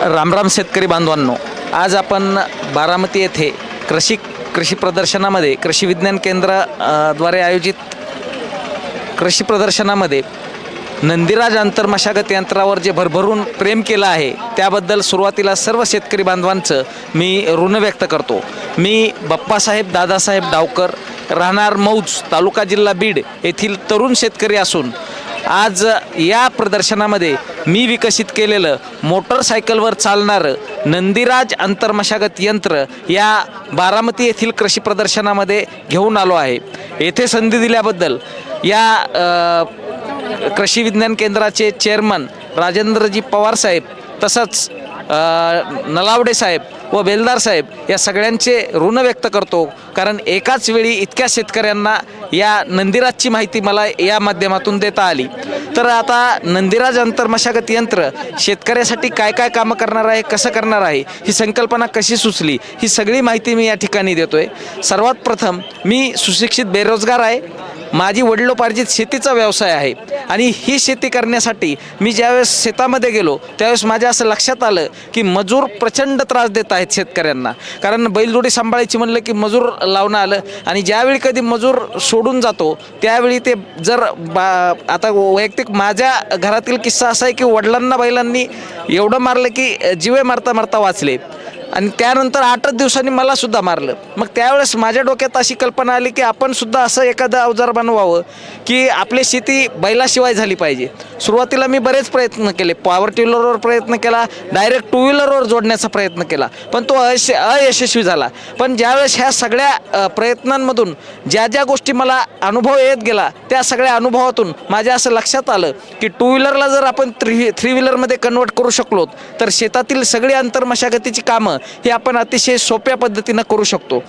रामराम शेतकरी बांधवांनो आज आपण बारामती येथे कृषी कृषी प्रदर्शनामध्ये कृषी विज्ञान केंद्राद्वारे आयोजित कृषी प्रदर्शनामध्ये नंदीराज आंतरमशागत यंत्रावर जे भरभरून प्रेम केलं आहे त्याबद्दल सुरुवातीला सर्व शेतकरी बांधवांचं मी ऋण व्यक्त करतो. मी बाप्पासाहेब दादासाहेब डावकर राहणार मौज तालुका जिल्हा बीड येथील तरुण शेतकरी असून आज या प्रदर्शनामध्ये मी विकसित केलेलं मोटरसायकलवर चालणारं नंदीराज अंतर्मशागत यंत्र या बारामती येथील कृषी प्रदर्शनामध्ये घेऊन आलो आहे. येथे संधी दिल्याबद्दल या कृषी विज्ञान केंद्राचे चेअरमन राजेंद्रजी पवार साहेब तसंच नलावडे साहेब व बेलदार साहेब या सगळ्यांचे ऋण व्यक्त करतो. कारण एकाच वेळी इतक्या शेतकऱ्यांना या नंदिराजची माहिती मला या माध्यमातून देता आली. तर आता नंदिराज अंतर मशागत यंत्र शेतकऱ्यासाठी काय काय कामं करणार आहे कसं करणार आहे ही संकल्पना कशी सुचली ही सगळी माहिती मी या ठिकाणी देतोय. सर्वात प्रथम मी सुशिक्षित बेरोजगार आहे. माझी वडिलोपार्जित शेतीचा व्यवसाय आहे. आणि ही शेती करण्यासाठी मी ज्यावेळेस शेतामध्ये गेलो त्यावेळेस माझ्या असं लक्षात आलं की मजूर प्रचंड त्रास देत आहेत शेतकऱ्यांना. कारण बैलजोडी सांभाळायची म्हणलं की मजूर लावणं आलं. आणि ज्यावेळी कधी मजूर सोडून जातो त्यावेळी ते जर बा आता वैयक्तिक माझ्या घरातील किस्सा असा आहे की वडिलांना बैलांनी एवढं मारलं की जीवे मारता मारता वाचले. आणि त्यानंतर आठच दिवसांनी मला सुद्धा मारलं. मग त्यावेळेस माझ्या डोक्यात अशी कल्पना आली की आपण सुद्धा असं एखादं अवजार बनवावं की आपली शेती बैलाशिवाय झाली पाहिजे. सुरुवातीला मी बरेच प्रयत्न केले. पॉवर टिलरवर प्रयत्न केला डायरेक्ट टू व्हीलरवर जोडण्याचा प्रयत्न केला. पण तो अयश अयशस्वी झाला. पण ज्यावेळेस ह्या सगळ्या प्रयत्नांमधून ज्या ज्या गोष्टी मला अनुभव येत गेला त्या सगळ्या अनुभवातून माझ्या असं लक्षात आलं की टू व्हीलरला जर आपण थ्री थ्री व्हीलरमध्ये कन्वर्ट करू शकलो तर शेतातील सगळी अंतर्मशागतीची कामं हे आपण अतिशय सोप्या पद्धतीनं करू शकतो.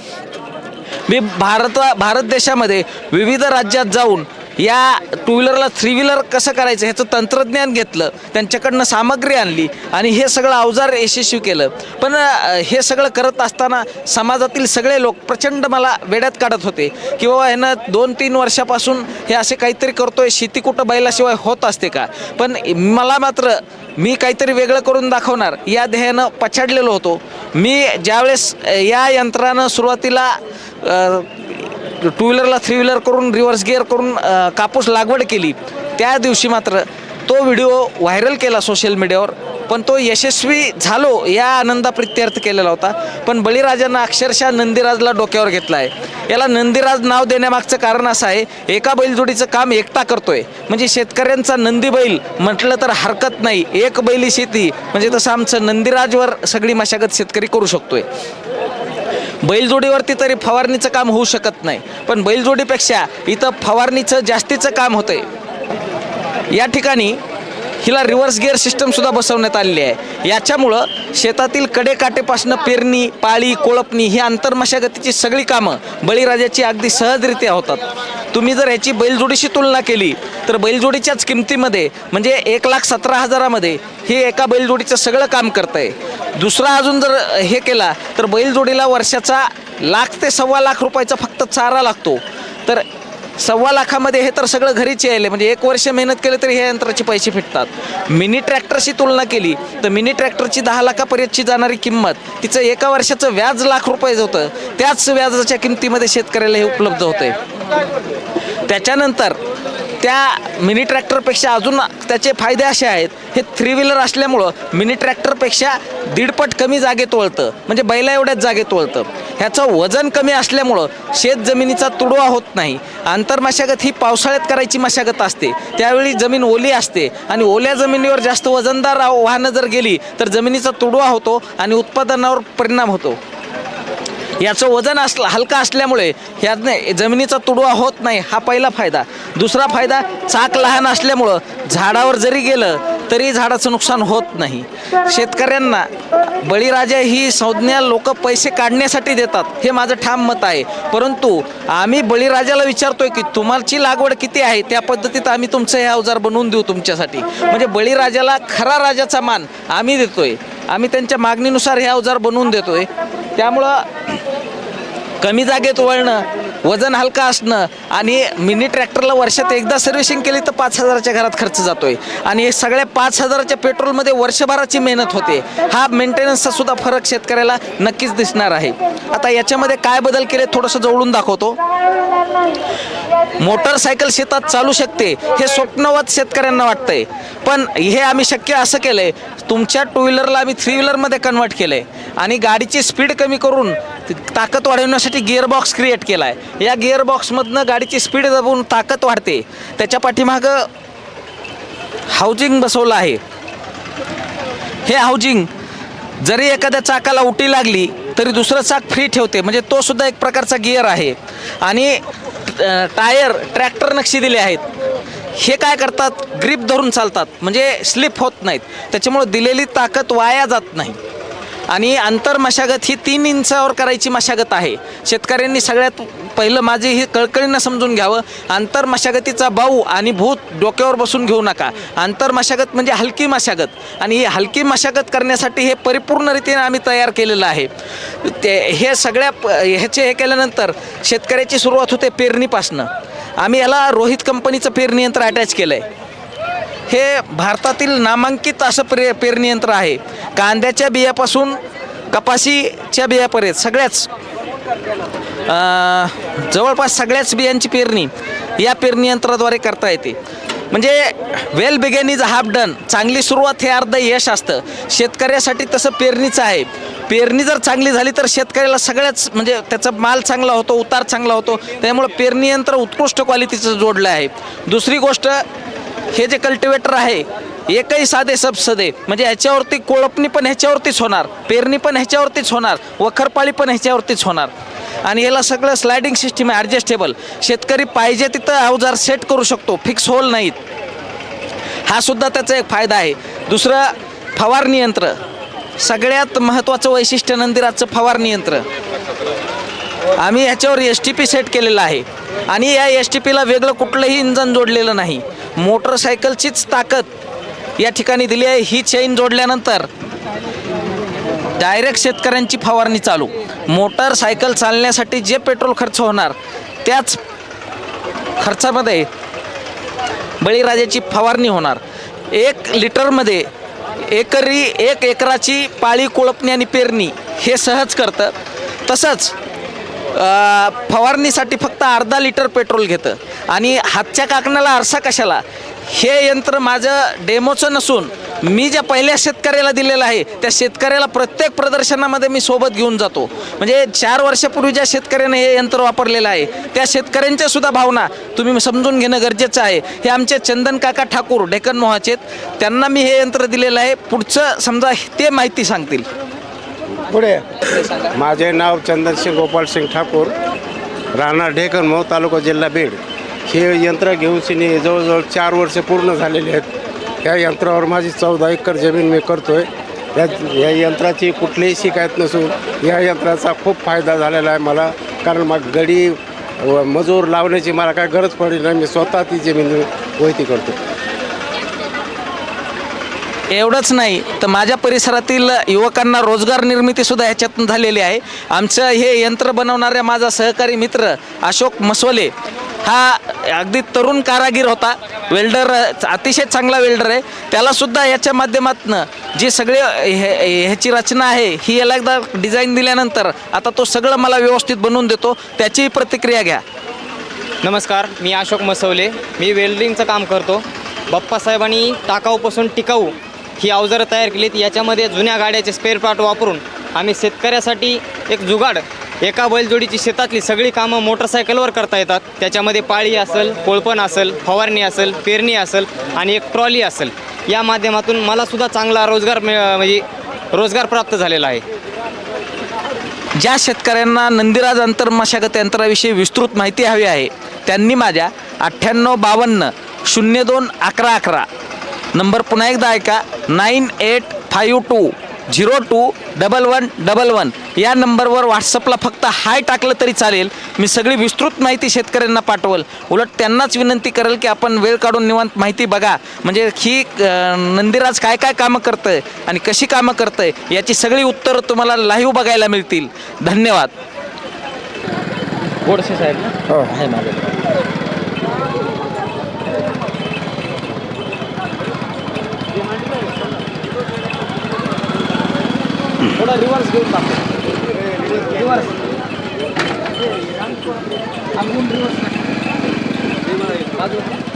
मी भारत भारत देशामध्ये विविध राज्यात जाऊन या टू व्हीलरला थ्री व्हीलर कसं करायचं ह्याचं तंत्रज्ञान घेतलं त्यांच्याकडनं सामग्री आणली आणि हे सगळं अवजार यशस्वी केलं. पण हे सगळं करत असताना समाजातील सगळे लोक प्रचंड मला वेड्यात काढत होते की बाबा ह्यानं दोन तीन वर्षापासून हे असे काहीतरी करतोय शेती कुठं बैलाशिवाय होत असते का? पण मला मात्र मी काहीतरी वेगळं करून दाखवणार या ध्येयानं पछाडलेलो होतो. मी ज्यावेळेस या यंत्रानं सुरुवातीला टू व्हीलरला थ्री व्हीलर करून रिव्हर्स गिअर करून कापूस लागवड केली त्या दिवशी मात्र तो व्हिडिओ व्हायरल केला सोशल मीडियावर. पण तो यशस्वी झालो या आनंदा प्रित्यर्थ केलेला होता. पण बळीराजानं अक्षरशः नंदीराजला डोक्यावर घेतला आहे याला नंदीराज नाव देण्यामागचं कारण असं आहे एका बैलजोडीचं काम एकटा करतोय. म्हणजे शेतकऱ्यांचा नंदी बैल म्हटलं तर हरकत नाही. एक बैली शेती. म्हणजे तसं आमचं नंदीराजवर सगळी मशागत शेतकरी करू शकतोय. बैलजोडीवरती तरी फवारणीचं काम होऊ शकत नाही. पण बैलजोडीपेक्षा इथं फवारणीचं जास्तीचं काम होतंय. या ठिकाणी हिला रिव्हर्स गिअर सिस्टमसुद्धा बसवण्यात आलेली आहे. याच्यामुळं शेतातील कडेकाटेपासनं पेरणी पाळी कोळपणी ही आंतरमशागतीची सगळी कामं बळीराजाची अगदी सहजरित्या होतात. तुम्ही जर ह्याची बैलजोडीशी तुलना केली तर बैलजोडीच्याच किमतीमध्ये म्हणजे एक लाख सतरा हजारामध्ये हे एका बैलजोडीचं सगळं काम करतं आहे दुसरा अजून जर हे केला तर बैलजोडीला वर्षाचा लाख ते सव्वा लाख रुपयाचा फक्त चारा लागतो. तर सव्वा लाखामध्ये हे तर सगळं घरीच यायले. म्हणजे एक वर्ष मेहनत केली तरी हे यंत्राचे पैसे फिटतात. मिनी ट्रॅक्टरशी तुलना केली तर मिनी ट्रॅक्टरची दहा लाखापर्यंतची जाणारी किंमत तिचं एका वर्षाचं व्याज लाख रुपये होतं. त्याच व्याजाच्या किमतीमध्ये शेतकऱ्याला हे उपलब्ध होते त्याच्यानंतर त्या मिनी ट्रॅक्टरपेक्षा अजून त्याचे फायदे असे आहेत. हे थ्री व्हीलर असल्यामुळं मिनी ट्रॅक्टरपेक्षा दीडपट कमी जागेत वळतं म्हणजे बैला एवढ्याच जागेत वळतं ह्याचं वजन कमी असल्यामुळं शेत जमिनीचा तुडवा होत नाही. आंतरमशागत ही पावसाळ्यात करायची मशागत असते. त्यावेळी जमीन ओली असते आणि ओल्या जमिनीवर जास्त वजनदार वाहनं जर गेली तर जमिनीचा तुडवा होतो आणि उत्पादनावर परिणाम होतो. याचं वजन असलं हलका असल्यामुळे ह्यातनं जमिनीचा तुडवा होत नाही हा पहिला फायदा. दुसरा फायदा चाक लहान असल्यामुळं झाडावर जरी गेलं तरी झाडाचं नुकसान होत नाही. शेतकऱ्यांना बळीराजा ही संज्ञा लोक पैसे काढण्यासाठी देतात हे माझं ठाम मत आहे. परंतु आम्ही बळीराजाला विचारतोय की तुम्हाची लागवड किती आहे? त्या पद्धतीत आम्ही तुमचं हे अवजार बनवून देऊ तुमच्यासाठी. म्हणजे बळीराजाला खरा राजाचा मान आम्ही देतोय. आम्ही त्यांच्या मागणीनुसार हे अवजार बनवून देतोय. त्यामुळं कमी जागेत वळणं वजन हलका असणं आणि मिनी ट्रॅक्टरला वर्षात एकदा सर्व्हिसिंग केली तर पाच हजाराच्या घरात खर्च जातोय. आणि हे सगळ्या पाच हजाराच्या पेट्रोलमध्ये वर्षभराची मेहनत होते. हा मेंटेनन्सचा सुद्धा फरक शेतकऱ्याला नक्कीच दिसणार आहे. आता याच्यामध्ये काय बदल केले थोडंसं जवळून दाखवतो. मोटरसायकल शेतात चालू शकते हे स्वप्नवत शेतकऱ्यांना वाटतंय. पण हे आम्ही शक्य असं केलंय तुमच्या टू व्हीलरला आम्ही थ्री व्हीलरमध्ये कन्वर्ट केलंय. आणि गाडीची स्पीड कमी करून ताकद वाढवण्यासाठी गिअरबॉक्स क्रिएट केला आहे या गिअरबॉक्समधनं गाडीची स्पीड दाबून ताकद वाढते. त्याच्या पाठीमागं हाऊजिंग बसवलं आहे. हे हाऊजिंग जरी एखाद्या चाकाला उटी लागली तरी दुसरं चाक फ्री ठेवते. म्हणजे तो सुद्धा एक प्रकारचा गिअर आहे. आणि टायर ट्रॅक्टर नक्षी दिले आहेत. हे काय करतात? ग्रीप धरून चालतात. म्हणजे स्लिप होत नाहीत. त्याच्यामुळे दिलेली ताकद वाया जात नाही. आणि अंतर मशागत ही तीन इंचावर करायची मशागत आहे. शेतकऱ्यांनी सगळ्यात पहिलं माझी ही कळकळीनं समजून घ्यावं. आंतर मशागतीचा भाऊ आणि भूत डोक्यावर बसून घेऊ नका. आंतर मशागत म्हणजे हलकी मशागत. आणि ही हलकी मशागत करण्यासाठी हे परिपूर्ण रीतीने आम्ही तयार केलेलं आहे. ते हे सगळ्या प- ह्याचे हे केल्यानंतर शेतकऱ्याची सुरुवात होते पेरणीपासनं. आम्ही याला रोहित कंपनीचं पेरणी यंत्र अटॅच केलं आहे हे भारतातील नामांकित असं पेर पेरणी यंत्र आहे. कांद्याच्या बियापासून कपाशीच्या बियापर्यंत सगळ्याच जवळपास सगळ्याच बियांची पेरणी या पेरणी यंत्राद्वारे करता येते. म्हणजे well begun is half done चांगली सुरुवात हे अर्ध यश असतं. शेतकऱ्यासाठी तसं पेरणीचं आहे. पेरणी जर चांगली झाली तर शेतकऱ्याला सगळ्याच म्हणजे त्याचा माल चांगला होतो उतार चांगला होतो. त्यामुळं पेरणी यंत्र उत्कृष्ट क्वालिटीचं जोडलं आहे. दुसरी गोष्ट हे जे कल्टिवेटर आहे एकही साधे सबसदे म्हणजे ह्याच्यावरती कोळपणी पण ह्याच्यावरतीच होणार पेरणी पण ह्याच्यावरतीच होणार वखरपाळी पण ह्याच्यावरतीच होणार. आणि याला सगळं स्लायडिंग सिस्टीम आहे ॲडजस्टेबल शेतकरी पाहिजे तिथं अवजार सेट करू शकतो फिक्स होल नाहीत. हा सुद्धा त्याचा एक फायदा आहे. दुसरं फवारणी यंत्र सगळ्यात महत्त्वाचं वैशिष्ट्य नंदिराचं फवारणी यंत्र आम्ही ह्याच्यावर एस टी पी सेट केलेलं आहे. आणि या एस टी पीला वेगळं कुठलंही इंजन जोडलेलं नाही. मोटरसायकलचीच ताकद या ठिकाणी दिली आहे. ही चेन जोडल्यानंतर डायरेक्ट शेतकऱ्यांची फवारणी चालू. मोटरसायकल चालण्यासाठी जे पेट्रोल खर्च होणार त्याच खर्चामध्ये बळीराजाची फवारणी होणार. एक लिटरमध्ये एकरी एक एकराची पाळी कोळपणी आणि पेरणी हे सहज करतं. तसंच फवारणीसाठी फक्त अर्धा लिटर पेट्रोल घेतं. आणि हातच्या काकणाला आरसा कशाला? हे यंत्र माझं डेमोचं नसून मी ज्या पहिल्या शेतकऱ्याला दिलेलं आहे त्या शेतकऱ्याला प्रत्येक प्रदर्शनामध्ये मी सोबत घेऊन जातो. म्हणजे चार वर्षापूर्वी ज्या शेतकऱ्याने हे यंत्र वापरलेलं आहे त्या शेतकऱ्यांच्या सुद्धा भावना तुम्ही समजून घेणं गरजेचं आहे. हे आमचे चंदन काका ठाकूर ढेकन मोहाचेत त्यांना मी हे यंत्र दिलेलं आहे. पुढचं समजा ते माहिती सांगतील. पुढे. माझे नाव चंदनसिंग गोपालसिंग ठाकूर. राहणार ढेकन मऊ तालुका जिल्हा बीड. हे यंत्र घेऊन शिनी जवळजवळ चार वर्ष पूर्ण झालेली आहेत. या यंत्रावर माझी चौदा एकर जमीन मी करतोय. या या यंत्राची कुठलीही शिकायत नसून या यंत्राचा खूप फायदा झालेला आहे मला. कारण मग गडी व मजूर लावण्याची मला काय गरज पडली नाही. मी स्वतः ती जमीन वैती करतो एवढंच नाही तर माझ्या परिसरातील युवकांना रोजगार निर्मितीसुद्धा ह्याच्यातून झालेली आहे. आमचं हे यंत्र बनवणाऱ्या माझा सहकारी मित्र अशोक मसोले हा अगदी तरुण कारागीर होता. वेल्डर अतिशय चांगला वेल्डर आहे. त्यालासुद्धा याच्या माध्यमातून जी सगळे हे- ह्याची रचना आहे ही याला एकदा डिझाईन दिल्यानंतर आता तो सगळं मला व्यवस्थित बनवून देतो. त्याचीही प्रतिक्रिया घ्या. नमस्कार मी अशोक मसवले. मी वेल्डिंगचं काम करतो. बाप्पासाहेबांनी टाकाऊपासून टिकाऊ ही अवजारं तयार केलीत. याच्यामध्ये जुन्या गाड्याचे स्पेअर पार्ट वापरून आम्ही शेतकऱ्यासाठी एक जुगाड एका बैलजोडीची शेतातली सगळी कामं मोटरसायकलवर करता येतात. त्याच्यामध्ये पाळी असेल कोळपण असेल फवारणी असेल पेरणी असेल आणि एक ट्रॉली असेल. या माध्यमातून मलासुद्धा चांगला रोजगार मिळ म्हणजे रोजगार प्राप्त झालेला आहे. ज्या शेतकऱ्यांना नंदिराज अंतर मशागत यंत्राविषयी विस्तृत माहिती हवी आहे त्यांनी माझ्या अठ्ठ्याण्णव बावन्न शून्य दोन अकरा अकरा नंबर पुन्हा एकदा ऐका. Nine eight five two zero two double one double one. या नंबरवर व्हॉट्सअपला फक्त हाय टाकलं तरी चालेल. मी सगळी विस्तृत माहिती शेतकऱ्यांना पाठवल. उलट त्यांनाच विनंती करेल की आपण वेळ काढून निवांत माहिती बघा. म्हणजे ही नंदिराज काय काय कामं करतंय आणि कशी कामं करतंय याची सगळी उत्तरं तुम्हाला लाईव्ह बघायला मिळतील. धन्यवाद. गोडसे साहेब ना? हो. आहे माझ्याकडे. थोडा रिव्हर्स घेऊन टाकतो रिव्हर्स रिव्हर्स